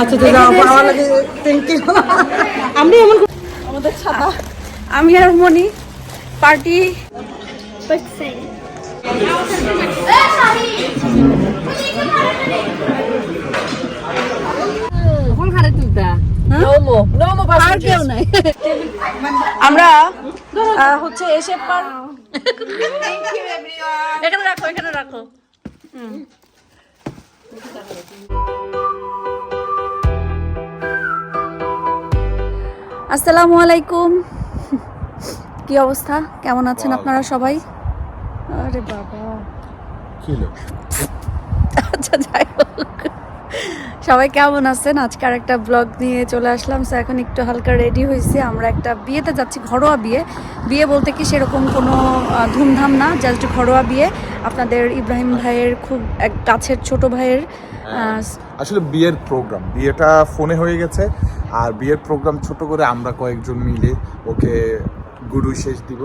আচ্ছা তো যাও আমার লাগে থ্যাংক ইউ আমি এমন আমাদের ছাতা আমি আর মনি পার্টি কেউ নাই। আমরা হচ্ছে এসে পার এখানে রাখো এখানে রাখো। হুম। আসসালামু আলাইকুম। কি অবস্থা? কেমন আছেন আপনারা সবাই? আরে বাবা। আচ্ছা যাই হোক। সবাই কেমন আছেন? আজকে আর একটা ব্লগ নিয়ে চলে আসলাম। সো এখন একটু হালকা রেডি হয়েছে আমরা একটা বিয়েতে যাচ্ছি ঘরোয়া বিয়ে। বিয়ে বলতে কি সেরকম কোনো ধুমধাম না জাস্ট ঘরোয়া বিয়ে। আপনাদের ইব্রাহিম ভাইয়ের খুব এক কাছের ছোট ভাইয়ের আহ, আসলে বিয়ের প্রোগ্রাম বিয়েটা ফোনে হয়ে গেছে আর বিয়ের প্রোগ্রাম ছোট করে আমরা কয়েকজন মিলে ওকে গুরু শেষ দিব।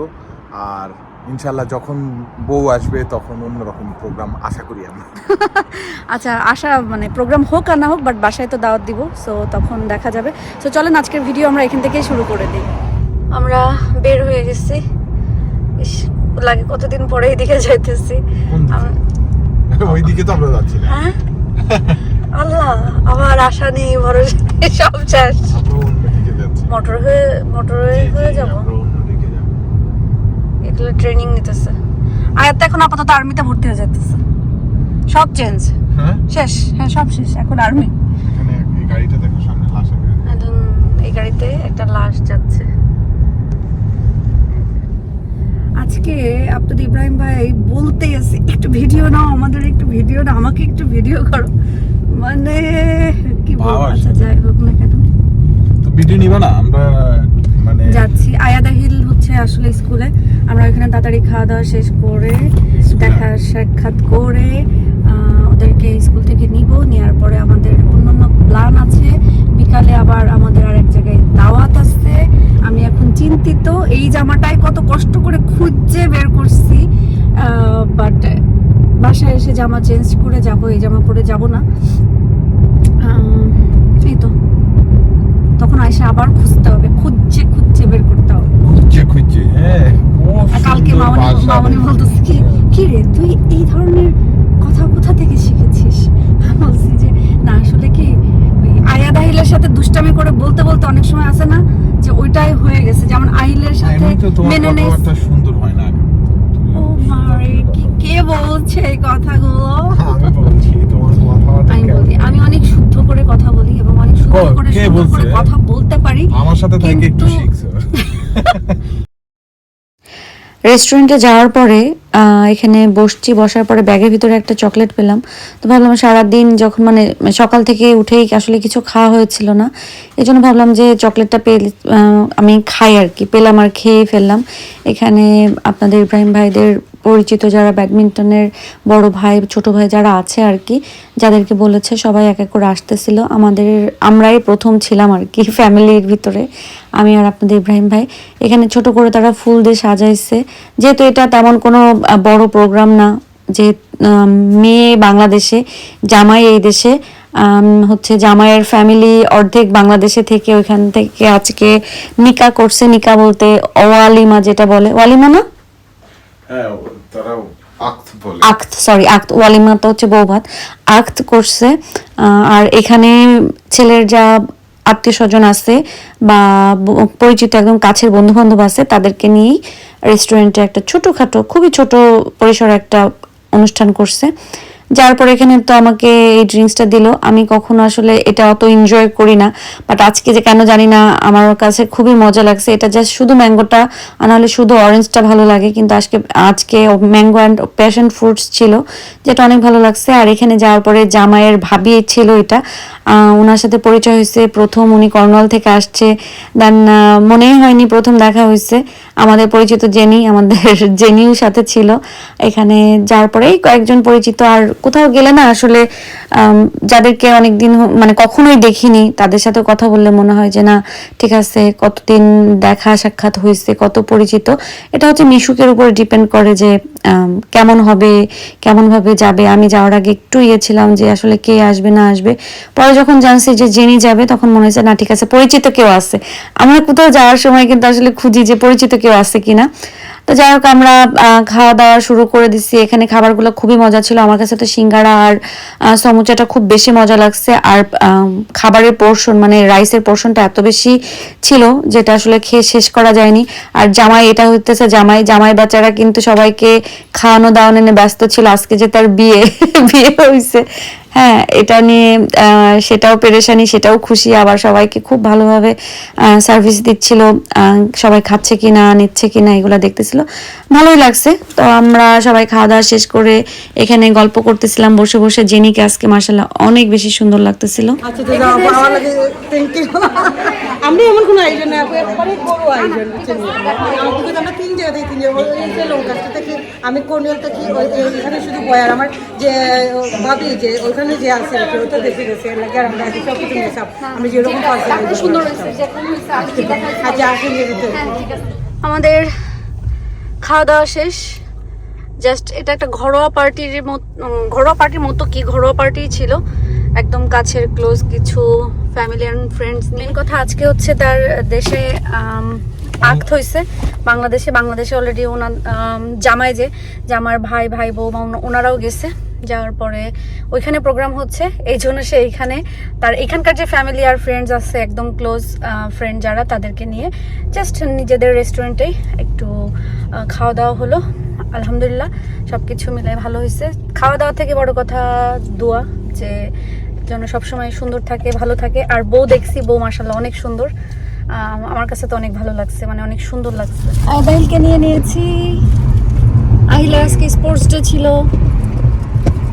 আর ইনশাল্লাহ যখন বউ আসবে তখন অন্যরকম প্রোগ্রাম আশা করি আমরা। আচ্ছা আশা মানে প্রোগ্রাম হোক আর না হোক বাট বাসায় তো দাওয়াত দিব সো তখন দেখা যাবে। সো চলেন আজকের ভিডিও আমরা এখান থেকেই শুরু করে দিই। আমরা বের হয়ে গেছি। লাগে কতদিন পরে এদিকে যাইতেছি। ওইদিকে তো আমরা যাচ্ছি না। হ্যাঁ? আল্লাহ আমার আশা নেই ভরসা সব শেষ। মোটর হয়ে মোটর হয়ে যাব। এগুলো ট্রেনিং নিতেছে। আয়াত এখন আপাতত আর্মিতে ভর্তি হয়ে সব চেঞ্জ হ্যাঁ? শেষ। হ্যাঁ সব শেষ। এখন আর্মি এই গাড়িতে একটা লাশ যাচ্ছে। আজকে আপনাদের ইব্রাহিম ভাই বলতেই আছে একটু ভিডিও নাও আমাদের একটু ভিডিও নাও আমাকে একটু ভিডিও করো। মানে কি বলব? আচ্ছা যাই হোক না কেন। তো ভিডিও নিবা না? আমরা মানে যাচ্ছি। আয়াদা হিল হচ্ছে আসলে স্কুলে। আমরা এখানে তাড়াতাড়ি খাওয়া দাওয়া শেষ করে দেখা সাক্ষাৎ করে ওদেরকে স্কুল থেকে নিব। নেওয়ার পরে আমাদের অন্যান্য প্ল্যান আছে। বিকালে আবার আমাদের আর এক জায়গায় দাওয়াত আছে। আমি এখন চিন্তিত। এই জামাটাই কত কষ্ট করে খুঁজে বের করছি। বাট বাসায় এসে জামা চেঞ্জ করে যাব। এই জামা পরে যাব না। এই তো। তখন এসে আবার খুঁজতে হবে খুঁজছে খুঁজছে বের করতে হবে। খুঁজছে খুঁজছে হ্যাঁ কালকে মামনি মামনি বলতেছে কি কি রে তুই এই ধরনের কথা কোথা থেকে শিখেছিস? বলছি যে না আসলে কি ওই আয়াদ আহিলের সাথে দুষ্টামি করে বলতে বলতে অনেক সময় আসে না যে ওইটাই হয়ে গেছে। যেমন আহিলের সাথে মেনে নেই সুন্দর হয় না। ও মারে কি কে বলছে এই কথাগুলো? আমি বলছি তোমার কথাবার্তা আমি বলি আমি অনেক করে কথা বলি এবং অনেক সুন্দর করে কে সুন্দর করে বলছে? কথা বলতে পারি আমার সাথে থেকে একটু শিখছো। রেস্টুরেন্টে যাওয়ার পরে আহ, এখানে বসছি বসার পরে ব্যাগের ভিতরে একটা চকলেট পেলাম। তো ভাবলাম সারাদিন যখন মানে সকাল থেকে উঠেই আসলে কিছু খাওয়া হয়েছিল না এই জন্য ভাবলাম যে চকলেটটা পেলে আহ, আমি খাই আর কি পেলাম আর খেয়ে ফেললাম। এখানে আপনাদের ইব্রাহিম ভাইদের পরিচিত যারা ব্যাডমিন্টনের বড় ভাই, ছোট ভাই যারা আছে আর কি, যাদেরকে বলেছে সবাই এক এক করে আসতেছিল। আমাদের, আমরাই প্রথম ছিলাম আর কি ফ্যামিলির ভিতরে। আমি আর আপনাদের ইব্রাহিম ভাই। এখানে ছোট করে তারা ফুল দিয়ে সাজাইছে। যেহেতু এটা তেমন কোনো বড় প্রোগ্রাম না, যে মেয়ে বাংলাদেশে, জামাই এই দেশে হচ্ছে জামাইয়ের ফ্যামিলি অর্ধেক বাংলাদেশে থেকে ওইখান থেকে আজকে নিকা করছে। নিকা বলতে ওয়ালিমা যেটা বলে। ওয়ালিমা না? তারা আক্ত সরি আক্ত ওয়ালিমা তো হচ্ছে বৌভাত। আক্ত করছে আর এখানে ছেলের যা আত্মীয় স্বজন আছে বা পরিচিত একদম কাছের বন্ধু বান্ধব আছে, তাদেরকে নিয়েই রেস্টুরেন্টে একটা ছোটখাটো, খুবই ছোট পরিসরে একটা অনুষ্ঠান করছে। যার পর এখানে তো আমাকে এই ড্রিঙ্কসটা দিল। আমি কখনো আসলে এটা অত এনজয় করি না। বাট আজকে যে কেন জানি না, আমার কাছে খুবই মজা লাগছে। এটা জাস্ট শুধু ম্যাঙ্গোটা, আর নাহলে শুধু অরেঞ্জটা ভালো লাগে। কিন্তু আজকে আজকে ম্যাঙ্গো অ্যান্ড প্যাশন ফ্রুটস ছিল, যেটা অনেক ভালো লাগছে। আর এখানে যাওয়ার পরে জামাইয়ের ভাবি ছিল এটা। ওনার সাথে পরিচয় হয়েছে। প্রথম উনি কর্নল থেকে আসছে। দেন মনেই হয়নি প্রথম দেখা হয়েছে। আমাদের পরিচিত জেনি, আমাদের জেনিও সাথে ছিল। এখানে যাওয়ার পরেই কয়েকজন পরিচিত। আর কোথাও গেলে না আসলে যাদেরকে অনেকদিন মানে কখনোই দেখিনি, তাদের সাথে কথা বললে মনে হয় যে না, ঠিক আছে, কতদিন দেখা সাক্ষাৎ হয়েছে, কত পরিচিত। এটা হচ্ছে মিশুকের উপরে ডিপেন্ড করে যে কেমন হবে কেমন ভাবে যাবে। আমি যাওয়ার আগে একটু ইয়ে ছিলাম যে আসলে কে আসবে, না আসবে। পরে যখন জানছি যে জেনি যাবে, তখন মনে হয়েছে না, ঠিক আছে, পরিচিত কেউ আছে। আমরা কোথাও যাওয়ার সময় কিন্তু আসলে খুঁজি যে পরিচিত কেউ আছে কিনা। তো যাই হোক, আমরা খাওয়া দাওয়া শুরু করে দিচ্ছি এখানে খাবারগুলো খুবই মজা ছিল। আমার কাছে তো সিঙ্গারা আর সমুচাটা খুব বেশি মজা লাগছে। আর খাবারের পোর্শন মানে রাইসের পোর্শনটা এত বেশি ছিল যেটা আসলে খেয়ে শেষ করা যায়নি। আর জামাই, এটা হইতেছে জামাই। জামাই বাচ্চারা কিন্তু সবাইকে খাওয়ানো দাওয়ানো নিয়ে ব্যস্ত ছিল। আজকে যে তার বিয়ে বিয়ে হয়েছে হ্যাঁ এটা নিয়ে সেটাও পেরেশানি, সেটাও খুশি। আবার সবাইকে খুব ভালোভাবে সার্ভিস দিচ্ছিল সবাই খাচ্ছে কি না নিচ্ছে কি না এগুলো দেখতেছিল। ভালোই লাগছে। তো আমরা সবাই খাওয়া দাওয়া শেষ করে এখানে গল্প করতেছিলাম, বসে বসে জেনিকে আজকে মার্শাল্লাহ অনেক বেশি সুন্দর লাগতেছিল। আচ্ছা ইউ আমি কোনো এখানে শুধু আমার যে ভাবি যে, ওইখানে যে আছে দেখে গেছে লাগে আমরা আমি যেরকম পারছি আচ্ছা আসেন যেতে হ্যাঁ আমাদের খাওয়া দাওয়া শেষ। জাস্ট এটা একটা ঘরোয়া পার্টির ঘরোয়া পার্টির মতো কি ঘরোয়া পার্টি ছিল? একদম কাছের ক্লোজ কিছু ফ্যামিলি অ্যান্ড ফ্রেন্ডস মেন কথা আজকে হচ্ছে তার দেশে আক্ত হয়েছে। বাংলাদেশে বাংলাদেশে অলরেডি ওনার জামাই যে জামার ভাই ভাই বউ বা ওনারাও গেছে। যাওয়ার পরে ওইখানে প্রোগ্রাম হচ্ছে। এই জন্য সে এইখানে তার এখানকার যে ফ্যামিলি আর ফ্রেন্ডস আছে, একদম ক্লোজ ফ্রেন্ড যারা তাদেরকে নিয়ে জাস্ট নিজেদের রেস্টুরেন্টেই একটু খাওয়া দাওয়া হলো। আলহামদুলিল্লাহ সব কিছু মিলে ভালো হয়েছে। খাওয়া দাওয়া থেকে বড় কথা দোয়া, যে যেন সবসময় সুন্দর থাকে, ভালো থাকে। আর বউ দেখছি, বউ মার্শাল্লাহ অনেক সুন্দর। আমার কাছে তো অনেক ভালো লাগছে মানে অনেক সুন্দর লাগছে। আইদাইলকে নিয়ে নিয়েছি। আহিলার আজকে স্পোর্টস ডে ছিল।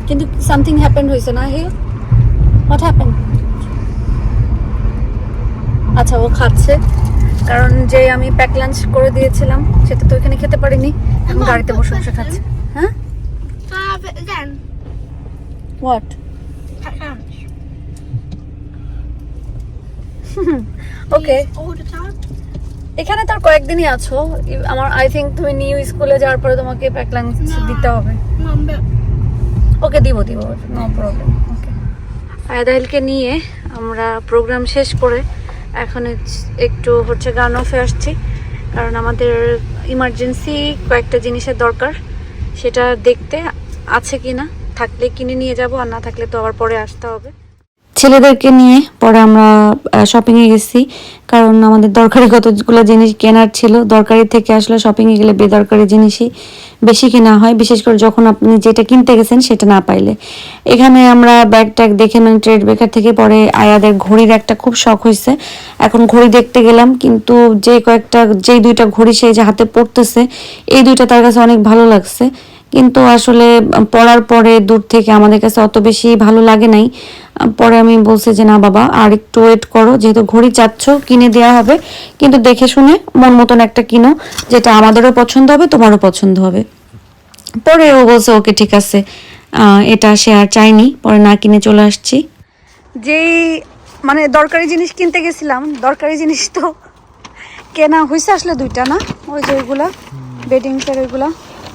কিন্তু সামথিং হ্যাপেন্ড হয়েছে না হে হোয়াট হ্যাপেন আচ্ছা ও খাচ্ছে কারণ যে আমি প্যাক লাঞ্চ করে দিয়েছিলাম সেটা তো ওখানে খেতে পারিনি এখন গাড়িতে বসে বসে খাচ্ছে। হ্যাঁ? হোয়াট ওকে? এখানে তো আর কয়েকদিনই আছো। আমার আই থিঙ্ক তুমি নিউ স্কুলে যাওয়ার পরে তোমাকে প্যাক লাঞ্চ দিতে হবে। ওকে দিব দিব। নো প্রবলেম ওকে আয়াদাহিলকে নিয়ে আমরা প্রোগ্রাম শেষ করে এখন একটু হচ্ছে গান অফে আসছি। কারণ আমাদের ইমার্জেন্সি কয়েকটা জিনিসের দরকার। সেটা দেখতে আছে কি না থাকলে কিনে নিয়ে যাব আর না থাকলে তো আবার পরে আসতে হবে। ছেলেদেরকে নিয়ে পরে আমরা শপিং এ গেছি। কারণ আমাদের দরকারি কতগুলো জিনিস কেনার ছিল। দরকারি থেকে আসলে শপিং এ গেলে বেদরকারি জিনিসই বেশি কেনা হয়। বিশেষ করে যখন আপনি যেটা কিনতে গেছেন সেটা না পাইলে। এখানে আমরা ব্যাগ ট্যাগ দেখে মানে ট্রেড বেকার থেকে। পরে আয়াদের ঘড়ির একটা খুব শখ হয়েছে এখন ঘড়ি দেখতে গেলাম, কিন্তু যে কয়েকটা, যেই দুইটা ঘড়ি সে যে হাতে পড়তেছে, এই দুইটা তার কাছে অনেক ভালো লাগছে। কিন্তু আসলে পড়ার পরে দূর থেকে আমাদের কাছে অত বেশি ভালো লাগে নাই। পরে আমি বলছি যে না বাবা আর একটু ওয়েট করো যেহেতু ঘড়ি চাচ্ছ কিনে দেওয়া হবে। কিন্তু দেখে শুনে মন মতন একটা কিনো যেটা আমাদেরও পছন্দ হবে তোমারও পছন্দ হবে। পরে ও বলছে ওকে ঠিক আছে। এটা সে আর চাইনি পরে না কিনে চলে আসছি। যেই মানে দরকারি জিনিস কিনতে গেছিলাম দরকারি জিনিস তো কেনা হয়েছে আসলে দুইটা না? ওই যে ওইগুলা বেডিংসের ওইগুলা।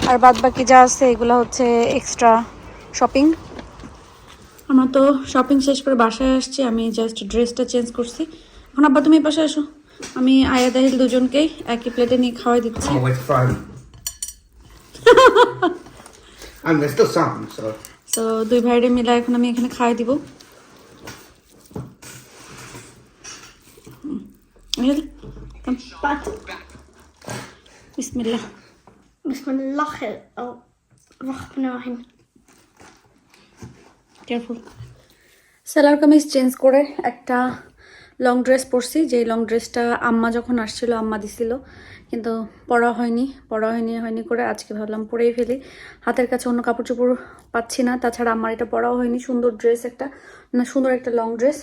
আর বাদ বাকি যা আছে এগুলো হচ্ছে এক্সট্রা শপিং আমরা তো শপিং শেষ করে বাসায় আসছি আমি জাস্ট ড্রেসটা চেঞ্জ করছি। এখন আব্বা তুমি পাশে আসো। আমি আয়া দাহিল দুজনকেই একই প্লেটে নিয়ে খাওয়াই দিচ্ছি। দুই ভাইরে মিলা এখন আমি এখানে খাওয়াই দিব। বিসমিল্লাহ। Bismillah. Oh, Rahmanirrahim. Careful salwar kameez change করে একটা লং ড্রেস পরছি। যেই লং ড্রেসটা আম্মা যখন আসছিল আম্মা দিছিল। কিন্তু পরা হয়নি পরা হয়নি হয়নি করে আজকে ভাবলাম পরেই ফেলি। হাতের কাছে অন্য কাপড় চোপড় পাচ্ছি না। তাছাড়া আমার এটা পরাও হয়নি। সুন্দর ড্রেস একটা না সুন্দর একটা লং ড্রেস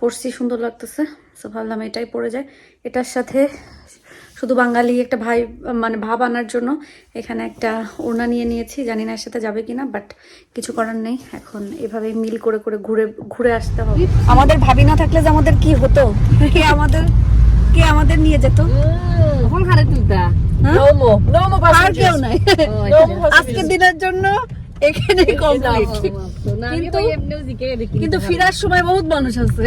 পরছি সুন্দর লাগতেছে। সো ভাবলাম এটাই পরে যায় এটার সাথে শুধু বাঙালি একটা ভাই মানে ভাব আনার জন্য এখানে একটা ওড়না নিয়ে নিয়েছি। জানি না এর সাথে যাবে কিনা বাট কিছু করার নেই। এখন এভাবে মিল করে করে ঘুরে ঘুরে আসতে হবে। আমাদের ভাবি না থাকলে যে আমাদের কি হতো? কে আমাদের কে আমাদের নিয়ে যেত? কখন খারে তুলতা আর কেউ নাই। আজকের দিনের জন্য এখানে কমপ্লিট কিন্তু কিন্তু ফিরার সময় বহুত মানুষ আছে।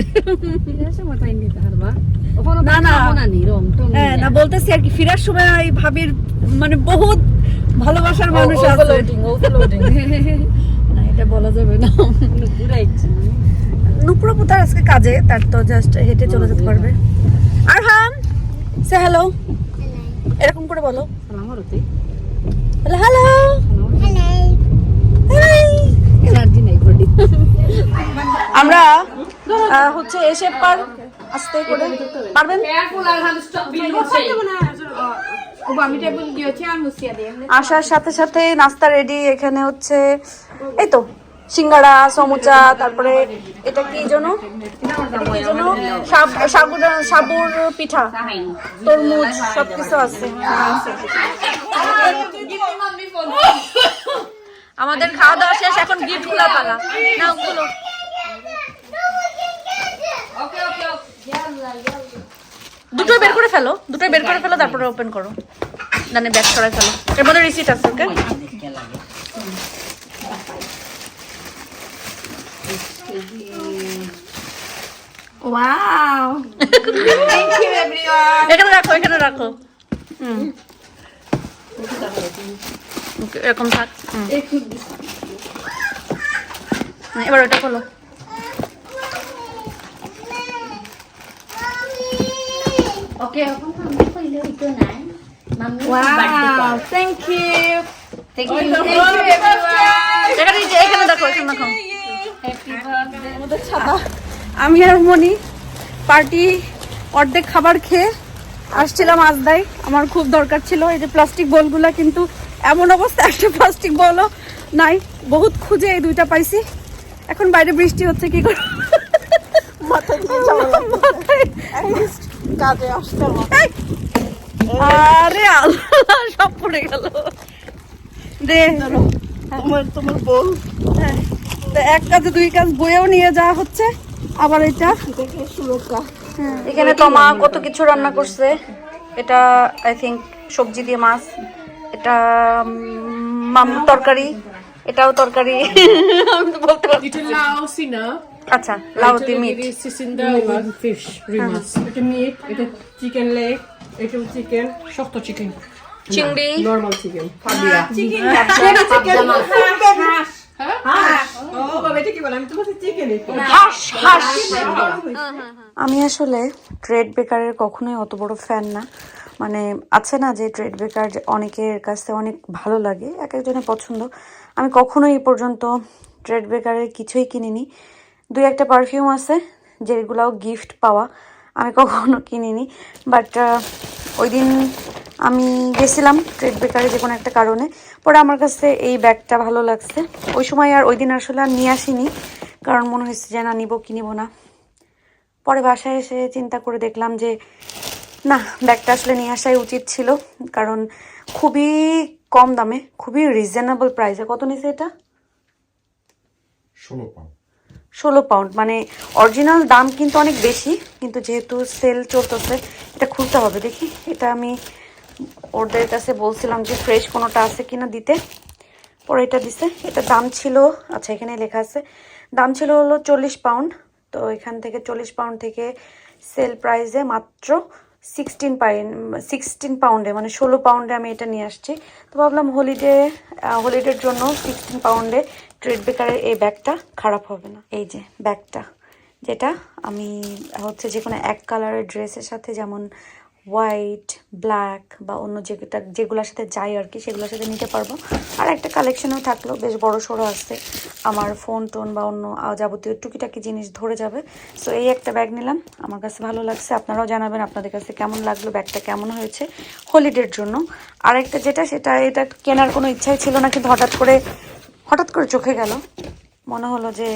ফিরার সময় নিতে পারবা। ওখানে না, না। হ্যাঁ না বলতেছি আর কি ফিরার সময় এই ভাবির মানে বহুত ভালোবাসার মানুষ আছে। না এটা বলা যাবে না। পুরাই নুপুরা পুতার আজকে কাজে তার তো জাস্ট হেঁটে চলে যেতে পারবে। আর হাম সে হ্যালো এরকম করে বলো। সালাম হ্যালো হ্যালো এনার্জি নাই বডি। আমরা হচ্ছে এসে পার আস্তে করে। পারবেন? আসার সাথে সাথে নাস্তা রেডি এখানে হচ্ছে এই তো সিঙ্গাড়া সমুচা তারপরে এটা কি যেন? এটা কি যেন? সাব- সাবুদা- সাবুর পিঠা তরমুজ সবকিছু আছে। আমাদের খাওয়া দাওয়া শেষ এখন গিফট খোলা পালা না খুলো দুটোই বের করে ফেলো দুটোই বের করে ফেলো তারপরে ওপেন করো। মানে ব্যাক সরাই ফেলো। এর মধ্যে রিসিট আছে ওকে এখানে রাখো এখানে রাখো। হুম। এরকম থাক এবার ওটা খোলো। ওকে এখন আমি কইলে হইতো না mummy wow thank you thank you thank you এখানে এই যে এখানে দেখো এখানে দেখো আমি আর মনি পার্টি অর্ধেক খাবার খেয়ে আসছিলাম আজদাই। আমার খুব দরকার ছিল এই যে প্লাস্টিক বলগুলা কিন্তু এমন অবস্থা একটা প্লাস্টিক বলও নাই। বহুত খুঁজে এই দুইটা পাইছি। এখন বাইরে বৃষ্টি হচ্ছে কি করে মাথায় কাজে আসতে আরে আল্লাহ সব পড়ে গেল। দে। তোমার তোমার বউ। হ্যাঁ। তো এক কাজে দুই কাজ বইয়েও নিয়ে যাওয়া হচ্ছে। আবার এটা। হ্যাঁ। এখানে তোমা কত কিছু রান্না করছে। এটা আই থিঙ্ক সবজি দিয়ে মাছ। এটা মাম তরকারি। এটাও তরকারি। আমি তো বলতে পারছি. আচ্ছা লাউতি মিট। sisinda with fish rimas. Lite meat, lite chicken leg, lite chicken, shorter chicken. চিংড়ি। Normal chicken. হাঁস হাঁস আমি আসলে ট্রেড বেকারের কখনোই অত বড় ফ্যান না। মানে আছে না যে ট্রেড বেকার যে অনেকের কাছে অনেক ভালো লাগে এক একজনের পছন্দ। আমি কখনোই এই পর্যন্ত ট্রেড বেকারের কিছুই কিনিনি। দুই একটা পারফিউম আছে, যেগুলাও গিফট পাওয়া। আমি কখনো কিনিনি বাট ওই দিন আমি গেছিলাম ট্রেড বেকারে যে কোনো একটা কারণে। পরে আমার কাছে এই ব্যাগটা ভালো লাগছে। ওই সময় আর ওই দিন আসলে আর নিয়ে আসিনি, কারণ মনে হয়েছে যে না নিব কি নিব না। পরে বাসায় এসে চিন্তা করে দেখলাম যে, না, ব্যাগটা আসলে নিয়ে আসাই উচিত ছিল, কারণ খুবই কম দামে, খুবই রিজনেবল প্রাইসে কত নিছে এটা? ষোলো পাউন্ড ষোলো পাউন্ড মানে অরিজিনাল দাম কিন্তু অনেক বেশি, কিন্তু যেহেতু সেল চলতেছে, এটা খুলতে হবে। দেখি, এটা আমি ওদের কাছে বলছিলাম যে ফ্রেশ কোনোটা আছে কিনা দিতে। পরে এটা দিছে। এটা দাম ছিল আচ্ছা এখানে লেখা আছে, দাম ছিল হলো চল্লিশ পাউন্ড তো এখান থেকে চল্লিশ পাউন্ড থেকে সেল প্রাইসে মাত্র সিক্সটিন পাই সিক্সটিন পাউন্ডে মানে ষোলো পাউন্ডে আমি এটা নিয়ে আসছি। তো ভাবলাম হলিডে হলিডের জন্য সিক্সটিন পাউন্ডে ট্রেড বেকারের এই ব্যাগটা খারাপ হবে না। এই যে, ব্যাগটা, যেটা আমি হচ্ছে যে কোনো এক কালারের ড্রেসের সাথে যেমন হোয়াইট, ব্ল্যাক বা অন্য যেটা, যেগুলোর সাথে যাই আর কি, সেগুলোর সাথে নিতে পারব। আর একটা কালেকশনও থাকল, বেশ বড় সড়ো আসছে। আমার ফোন টোন বা অন্য যাবতীয় টুকিটাকি জিনিস ধরে যাবে। সো এই একটা ব্যাগ নিলাম। আমার কাছে ভালো লাগছে। আপনারাও জানাবেন আপনাদের কাছে কেমন লাগল ব্যাগটা কেমন হয়েছে হলিডের জন্য। আর একটা যেটা, সেটা, এটা কেনার কোনো ইচ্ছাই ছিল না, কিন্তু হঠাৎ করে হঠাৎ করে চোখে গেল। মনে হলো যে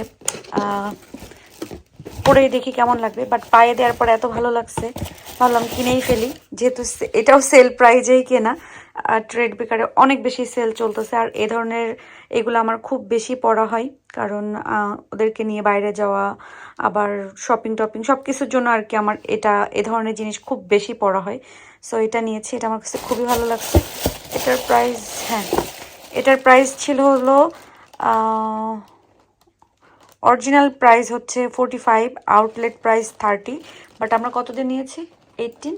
পরেই দেখি কেমন লাগবে। বাট পায়ে দেওয়ার পরে এত ভালো লাগছে। ভাবলাম কিনেই ফেলি। যেহেতু এটাও সেল প্রাইজেই কেনা, আর ট্রেড বেকারে অনেক বেশি সেল চলতেছে। আর এ ধরনের এগুলো আমার খুব বেশি পড়া হয়, কারণ ওদেরকে নিয়ে বাইরে যাওয়া, আবার শপিং টপিং সব কিছুর জন্য আর কি আমার এটা, এ ধরনের জিনিস খুব বেশি পড়া হয়। সো এটা নিয়েছি, এটা আমার কাছে খুবই ভালো লাগছে। এটার প্রাইস হ্যাঁ এটার প্রাইস ছিল হলো অরিজিনাল প্রাইস হচ্ছে forty five outlet price thirty but আমরা কত নিয়েছি? এইটিন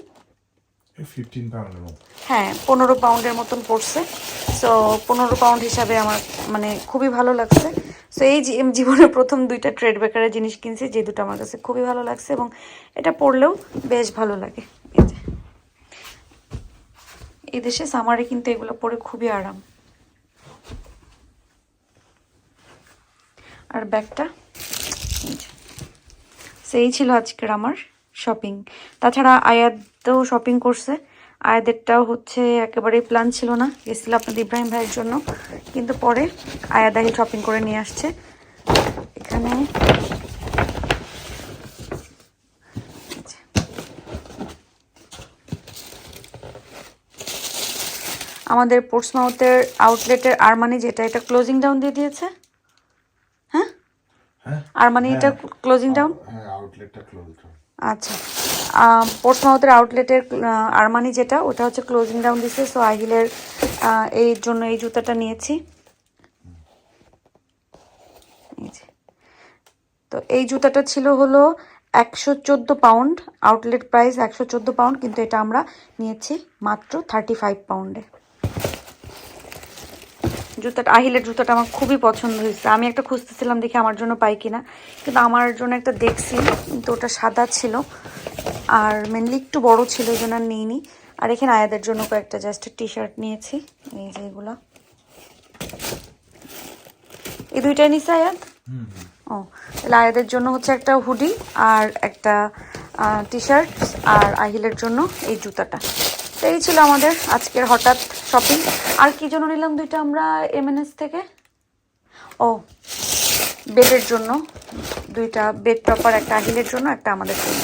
হ্যাঁ পনেরো পাউন্ডের মতন পড়ছে। সো পনেরো পাউন্ড হিসাবে আমার মানে খুবই ভালো লাগছে। সো এই জীবনের প্রথম দুইটা ট্রেড বেকারের জিনিস কিনছি যে দুটো আমার কাছে খুবই ভালো লাগছে এবং এটা পরলেও বেশ ভালো লাগে। এই যে। এই দেশে সামারে কিন্তু এগুলো পরে খুবই আরাম। আর ব্যাগটা সেই ছিল আজকের আমার। শপিং তাছাড়া আয়াতও শপিং করছে। আয়াদেরটাও হচ্ছে একেবারেই প্ল্যান ছিল না। গেছিল আপনাদের ইব্রাহিম ভাইয়ের জন্য। কিন্তু পরে আয়াদাহি শপিং করে নিয়ে আসছে। এখানে। আমাদের পোর্টসমাউথের আউটলেটের আরমানি যেটা এটা ক্লোজিং ডাউন দিয়ে দিয়েছে। হ্যাঁ? আরমানি এটা ক্লোজিং ডাউন হ্যাঁ আউটলেটটা ক্লোজ আচ্ছা। পোর্টসমাউথের আউটলেটের আরমানি যেটা, ওটা হচ্ছে ক্লোজিং ডাউন দিছে সো আহিলের এই জন্য এই জুতাটা নিয়েছি। তো এই জুতাটা ছিল হলো একশো চোদ্দ পাউন্ড আউটলেট প্রাইস একশো চোদ্দ পাউন্ড কিন্তু এটা আমরা নিয়েছি মাত্র থার্টি ফাইভ পাউন্ডে জুতাটা আহিলের জুতাটা আমার খুবই পছন্দ হয়েছে। আমি একটা খুঁজতেছিলাম দেখি আমার জন্য পাই কিনা। কিন্তু আমার জন্য একটা দেখছি কিন্তু ওটা সাদা ছিল। আর মেনলি একটু বড় ছিল ওই জন্য আর নিইনি। আর এখানে আয়াদের জন্য কয়েকটা জাস্ট টি শার্ট নিয়েছি। এই যে এগুলা। এই দুইটাই নিচ্ছে আয়াদ? ও তাহলে আয়াদের জন্য হচ্ছে একটা হুডি আর একটা টি শার্ট আর আহিলের জন্য এই জুতাটা। এই ছিল আমাদের আজকের হঠাৎ শপিং আর কি জন্য নিলাম দুইটা আমরা এমএনএস থেকে? ও, বেডের জন্য। দুইটা বেড টপার একটা আহিলের জন্য, একটা আমাদের জন্য।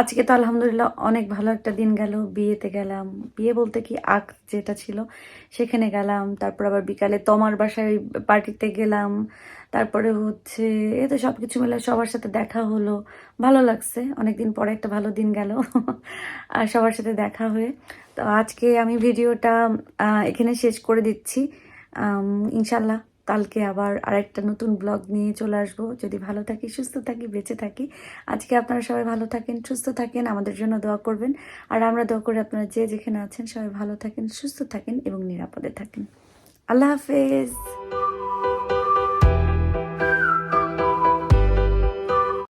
আজকে তো আলহামদুলিল্লাহ অনেক ভালো একটা দিন গেল। বিয়েতে গেলাম। বিয়ে বলতে কি আগ যেটা ছিল, সেখানে গেলাম। তারপর আবার বিকালে তোমার বাসায় পার্টিতে গেলাম। তারপরে হচ্ছে, এই তো সব কিছু মিলে সবার সাথে দেখা হলো। ভালো লাগছে, অনেকদিন পরে একটা ভালো দিন গেল। আর সবার সাথে দেখা হয়ে। তো আজকে আমি ভিডিওটা এখানে শেষ করে দিচ্ছি। ইনশাল্লাহ কালকে আবার আরেকটা নতুন ব্লগ নিয়ে চলে আসব। যদি ভালো থাকি, সুস্থ থাকি, বেঁচে থাকি। আজকে আপনারা সবাই ভালো থাকেন, সুস্থ থাকেন, আমাদের জন্য দোয়া করবেন। আর আমরা দোয়া করে আপনারা যে যেখানে আছেন, সবাই ভালো থাকেন, সুস্থ থাকেন এবং নিরাপদে থাকেন। আল্লাহ হাফেজ।